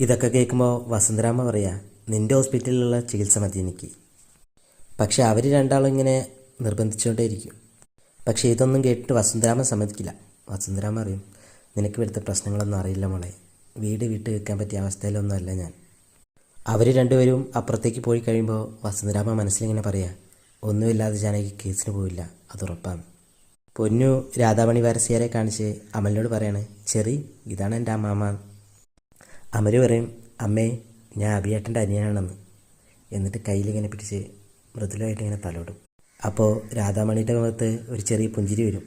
ഇതൊക്കെ കേൾക്കുമ്പോൾ വസുന്ധരാമ്മ പറയാ നിന്റെ ഹോസ്പിറ്റലിലുള്ള ചികിത്സ മതി എനിക്ക്. പക്ഷെ അവർ രണ്ടാളും ഇങ്ങനെ നിർബന്ധിച്ചുകൊണ്ടേയിരിക്കും. പക്ഷേ ഇതൊന്നും കേട്ടിട്ട് വസുന്ധരാമ സമ്മതിക്കില്ല. വസുന്ധരാമ അറിയും നിനക്ക് ഇവിടുത്തെ പ്രശ്നങ്ങളൊന്നും അറിയില്ല മോളെ. വീട് വിട്ട് വെക്കാൻ പറ്റിയ അവസ്ഥയിലൊന്നുമല്ല ഞാൻ. അവർ രണ്ടുപേരും അപ്പുറത്തേക്ക് പോയി കഴിയുമ്പോൾ വസുന്ധരാമ മനസ്സിലിങ്ങനെ പറയാ ഒന്നുമില്ലാതെ ജാനകി കേസിന് പോവില്ല. അത് ഉറപ്പാണ്. പൊന്നു രാധാമണി വാരസിയാരെ കാണിച്ച് അമലിനോട് പറയാണ് ചെറി ഇതാണ് എന്റെ അമ്മാമ്മ അമര് പറയും അമ്മേ ഞാൻ അഭിയേട്ടന്റെ അനിയനാണെന്ന്. എന്നിട്ട് കയ്യിലിങ്ങനെ പിടിച്ച് മൃദുലമായിട്ട് ഇങ്ങനെ തലോടും. അപ്പോൾ രാധാമണിയുടെ മുഖത്ത് ഒരു ചെറിയ പുഞ്ചിരി വരും.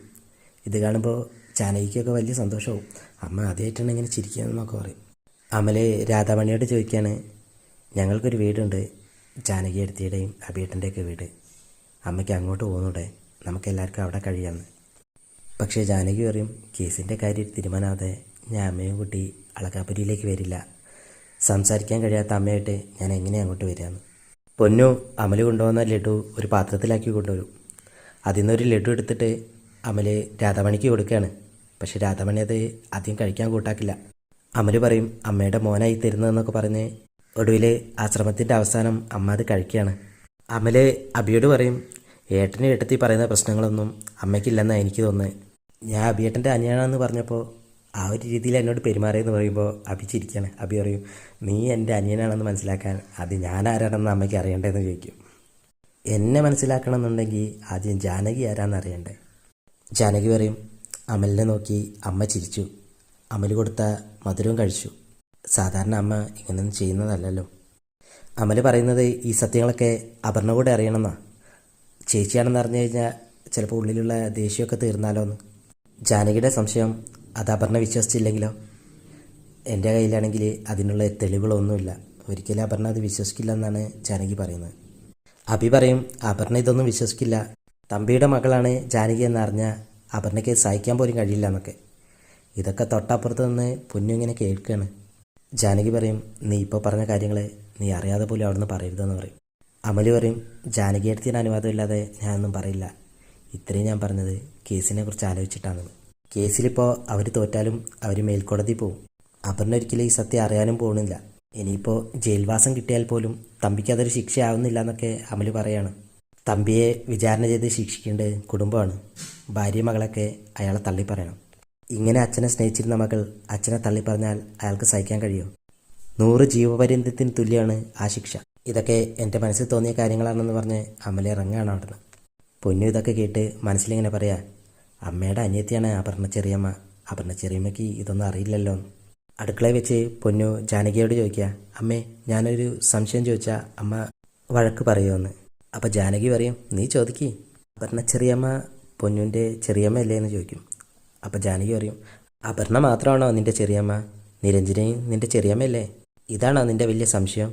ഇത് കാണുമ്പോൾ ചാനകിക്കൊക്കെ വലിയ സന്തോഷവും. അമ്മ ആദ്യമായിട്ടാണ് ഇങ്ങനെ ചിരിക്കുകയെന്നൊക്കെ പറയും. അമൽ രാധാമണിയോട് ചോദിക്കുകയാണ് ഞങ്ങൾക്കൊരു വീടുണ്ട് ജാനകി എടുത്തിയുടെയും അഭിയേട്ടന്റെയൊക്കെ വീട്. അമ്മയ്ക്ക് അങ്ങോട്ട് പോകുന്നൂടെ? നമുക്കെല്ലാവർക്കും അവിടെ കഴിയാമെന്ന്. പക്ഷേ ജാനകി പറയും കേസിന്റെ കാര്യം തീരുമാനാവാതെ ഞാൻ അമ്മയും കുട്ടി അളക്കാപ്പുരിയിലേക്ക് വരില്ല. സംസാരിക്കാൻ കഴിയാത്ത അമ്മയായിട്ട് ഞാൻ എങ്ങനെ അങ്ങോട്ട് വരികയെന്ന് പൊന്നു അമൽ കൊണ്ടുവന്ന ലഡു ഒരു പാത്രത്തിലാക്കി കൊണ്ടുവരും. അതിൽ നിന്നൊരു ലഡു എടുത്തിട്ട് അമൽ രാധാമണിക്ക് കൊടുക്കുകയാണ്. പക്ഷെ രാധാമണി അത് ആദ്യം കഴിക്കാൻ കൂട്ടാക്കില്ല. അമൽ പറയും അമ്മയുടെ മോനായി തരുന്നതെന്നൊക്കെ പറഞ്ഞ് ഒടുവിൽ ആശ്രമത്തിന്റെ അവസാനം അമ്മ അത് കഴിക്കുകയാണ്. അമൽ അബിയോട് പറയും ഏട്ടനെ ഏട്ടത്തി പറയുന്ന പ്രശ്നങ്ങളൊന്നും അമ്മയ്ക്കില്ലെന്നാണ് എനിക്ക് തോന്നുന്നത്. ഞാൻ അബിയേട്ടന്റെ അനിയനാണെന്ന് പറഞ്ഞപ്പോൾ ആ ഒരു രീതിയിൽ എന്നോട് പെരുമാറിയെന്ന് പറയുമ്പോൾ അഭി ചിരിക്കണം. അഭി പറയും നീ എന്റെ അനിയനാണെന്ന് മനസ്സിലാക്കാൻ അത് ഞാൻ ആരാണെന്ന് അമ്മയ്ക്ക് അറിയണ്ടേന്ന് ചോദിക്കും. എന്നെ മനസ്സിലാക്കണമെന്നുണ്ടെങ്കിൽ ആദ്യം ജാനകി ആരാന്ന് അറിയണ്ടേ? ജാനകി പറയും അമലിനെ നോക്കി അമ്മ ചിരിച്ചു. അമൽ കൊടുത്ത മധുരവും കഴിച്ചു. സാധാരണ അമ്മ ഇങ്ങനെയൊന്നും ചെയ്യുന്നതല്ലല്ലോ. അമൽ പറയുന്നത് ഈ സത്യങ്ങളൊക്കെ അപർണ കൂടെ അറിയണമെന്നാ. ചേച്ചിയാണെന്ന് അറിഞ്ഞു കഴിഞ്ഞാൽ ചിലപ്പോൾ ഉള്ളിലുള്ള ദേഷ്യമൊക്കെ തീർന്നാലോ എന്ന് ജാനകിയുടെ സംശയം അത് അപർണ വിശ്വസിച്ചില്ലെങ്കിലോ? എന്റെ കയ്യിലാണെങ്കിൽ അതിനുള്ള തെളിവുകളൊന്നുമില്ല. ഒരിക്കലും അപർണ അത് വിശ്വസിക്കില്ല എന്നാണ് ജാനകി പറയുന്നത്. അഭി പറയും അപർണ ഇതൊന്നും വിശ്വസിക്കില്ല. തമ്പിയുടെ മകളാണ് ജാനകി എന്നറിഞ്ഞ അപർണയ്ക്ക് സഹിക്കാൻ പോലും കഴിയില്ല എന്നൊക്കെ. ഇതൊക്കെ തൊട്ടപ്പുറത്ത് നിന്ന് പൊന്നു ഇങ്ങനെ കേൾക്കുകയാണ് ജാനകി പറയും നീ ഇപ്പോൾ പറഞ്ഞ കാര്യങ്ങൾ നീ അറിയാതെ പോലും അവിടുന്ന് പറയരുതെന്ന് പറയും. അമലി പറയും ജാനകി എടുത്തിന് അനുവാദമില്ലാതെ ഞാനൊന്നും പറയില്ല. ഇത്രയും ഞാൻ പറഞ്ഞത് കേസിനെ കുറിച്ച് ആലോചിച്ചിട്ടാണ് കേസിലിപ്പോൾ അവർ തോറ്റാലും അവർ മേൽക്കോടതി പോവും. അപർണ ഒരിക്കലും ഈ സത്യം അറിയാനും പോകുന്നില്ല. ഇനിയിപ്പോൾ ജയിൽവാസം കിട്ടിയാൽ പോലും തമ്പിക്ക് അതൊരു ശിക്ഷയാവുന്നില്ല എന്നൊക്കെ അമൽ പറയാണ്. തമ്പിയെ വിചാരണ ചെയ്ത് ശിക്ഷിക്കേണ്ടത് കുടുംബമാണ്. ഭാര്യ മകളൊക്കെ അയാളെ തള്ളി പറയണം ഇങ്ങനെ അച്ഛനെ സ്നേഹിച്ചിരുന്ന മകൾ അച്ഛനെ തള്ളി പറഞ്ഞാൽ അയാൾക്ക് സഹിക്കാൻ കഴിയുമോ നൂറ് ജീവപര്യന്തത്തിന് തുല്യമാണ് ആ ശിക്ഷ. ഇതൊക്കെ എന്റെ മനസ്സിൽ തോന്നിയ കാര്യങ്ങളാണെന്ന് പറഞ്ഞ് അമല ഇറങ്ങുകയാണ് അവിടുന്ന്. പൊന്നു ഇതൊക്കെ കേട്ട് മനസ്സിലിങ്ങനെ പറയാ അമ്മയുടെ അനിയത്തിയാണ് അപർണ ചെറിയമ്മ. അപർണ ചെറിയമ്മയ്ക്ക് ഇതൊന്നും അറിയില്ലല്ലോ. അടുക്കളയിൽ വെച്ച് പൊന്നു ജാനകിയോട് ചോദിക്കുക അമ്മേ ഞാനൊരു സംശയം ചോദിച്ചാൽ അമ്മ വഴക്ക് പറയുമെന്ന് അപ്പോൾ ജാനകി പറയും നീ ചോദിക്കി. അപർണ ചെറിയമ്മ പൊന്നുവിന്റെ ചെറിയമ്മ അല്ലേ എന്ന് ചോദിക്കും. അപ്പോൾ ജാനകി പറയും അപർണ മാത്രമാണോ നിന്റെ ചെറിയമ്മ? നിരഞ്ജനയും നിന്റെ ചെറിയമ്മയല്ലേ? ഇതാണോ നിന്റെ വലിയ സംശയം?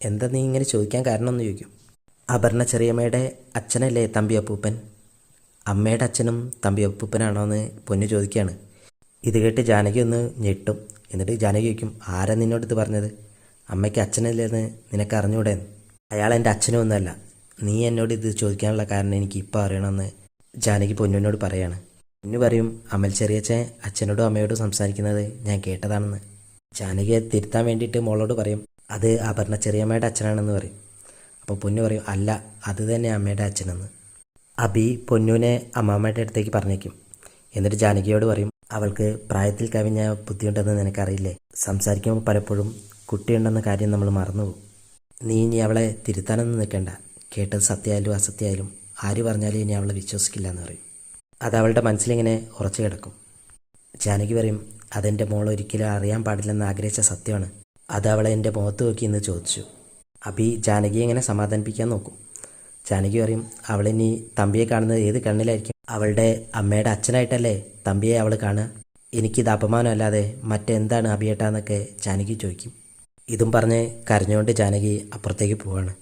എന്താ നീ ഇങ്ങനെ ചോദിക്കാൻ കാരണം എന്ന് ചോദിക്കും അപർണ ചെറിയമ്മയുടെ അച്ഛനല്ലേ തമ്പി അപ്പൂപ്പൻ? അമ്മയുടെ അച്ഛനും തമ്പി അപ്പൂപ്പനാണോ എന്ന് പൊന്നു ചോദിക്കുകയാണ് ഇത് കേട്ട് ജാനകി ഒന്ന് ഞെട്ടും. എന്നിട്ട് ജാനകി ചോദിക്കും ആരാ നിന്നോട് ഇത് പറഞ്ഞത്? അമ്മയ്ക്ക് അച്ഛനല്ലേന്ന് നിനക്ക് അറിഞ്ഞൂടെ? അയാൾ എന്റെ അച്ഛനൊന്നുമല്ല നീ എന്നോട് ഇത് ചോദിക്കാനുള്ള കാരണം എനിക്ക് ഇപ്പോൾ അറിയണമെന്ന് ജാനകി പൊന്നുവിനോട് പറയാണ്. പൊന്നു പറയും അമൽ ചെറിയച്ഛൻ അച്ഛനോടും അമ്മയോടും സംസാരിക്കുന്നത് ഞാൻ കേട്ടതാണെന്ന്. ജാനകിയെ തിരുത്താൻ വേണ്ടിയിട്ട് മോളോട് പറയും അത് അപർണ ചെറിയമ്മയുടെ അച്ഛനാണെന്ന് പറയും. അപ്പോൾ പൊന്നു പറയും അല്ല അത് തന്നെ അമ്മയുടെ അച്ഛനെന്ന്. അബി പൊന്നുവിനെ അമ്മാമ്മയുടെ അടുത്തേക്ക് പറഞ്ഞേക്കും. എന്നിട്ട് ജാനകിയോട് പറയും അവൾക്ക് പ്രായത്തിൽ കവിഞ്ഞ ബുദ്ധിയുണ്ടെന്ന് നിനക്കറിയില്ലേ? സംസാരിക്കുമ്പോൾ പലപ്പോഴും കുട്ടിയുണ്ടെന്ന കാര്യം നമ്മൾ മറന്നുപോകും. നീ ഇനി അവളെ തിരുത്താനൊന്നും നിൽക്കണ്ട. കേട്ടത് സത്യമായാലും അസത്യമായാലും ആര് പറഞ്ഞാലും ഇനി അവളെ വിശ്വസിക്കില്ല എന്ന് പറയും. അത് അവളുടെ മനസ്സിലിങ്ങനെ ഉറച്ചു കിടക്കും. ജാനകി പറയും അതെന്റെ മോൾ ഒരിക്കലും അറിയാൻ പാടില്ലെന്ന് ആഗ്രഹിച്ച സത്യമാണ്. അത് അവളെ എന്റെ മുഖത്ത് നോക്കി എന്ന് ചോദിച്ചു. അബി ജാനകി എങ്ങനെ സമാധാനിപ്പിക്കാൻ നോക്കും? ജാനകി പറയും അവളിനി തമ്പിയെ കാണുന്നത് ഏത് കണ്ണിലായിരിക്കും? അവളുടെ അമ്മയുടെ അച്ഛനായിട്ടല്ലേ തമ്പിയെ അവൾ കാണുക? എനിക്കിത് അപമാനമല്ലാതെ മറ്റെന്താണ് അഭിയേട്ടാന്നൊക്കെ ജാനകി ചോദിക്കും. ഇതും പറഞ്ഞ് കരഞ്ഞുകൊണ്ട് ജാനകി അപ്പുറത്തേക്ക് പോവാണ്.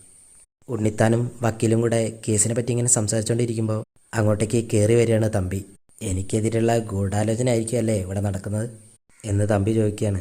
ഉണ്ണിത്താനും വക്കീലും കൂടെ കേസിനെ പറ്റി ഇങ്ങനെ സംസാരിച്ചുകൊണ്ടിരിക്കുമ്പോൾ അങ്ങോട്ടേക്ക് കയറി വരികയാണ് തമ്പി. എനിക്കെതിരെയുള്ള ഗൂഢാലോചന ആയിരിക്കും അല്ലേ ഇവിടെ നടക്കുന്നത്? എന്ന് തമ്പി ചോദിക്കുകയാണ്.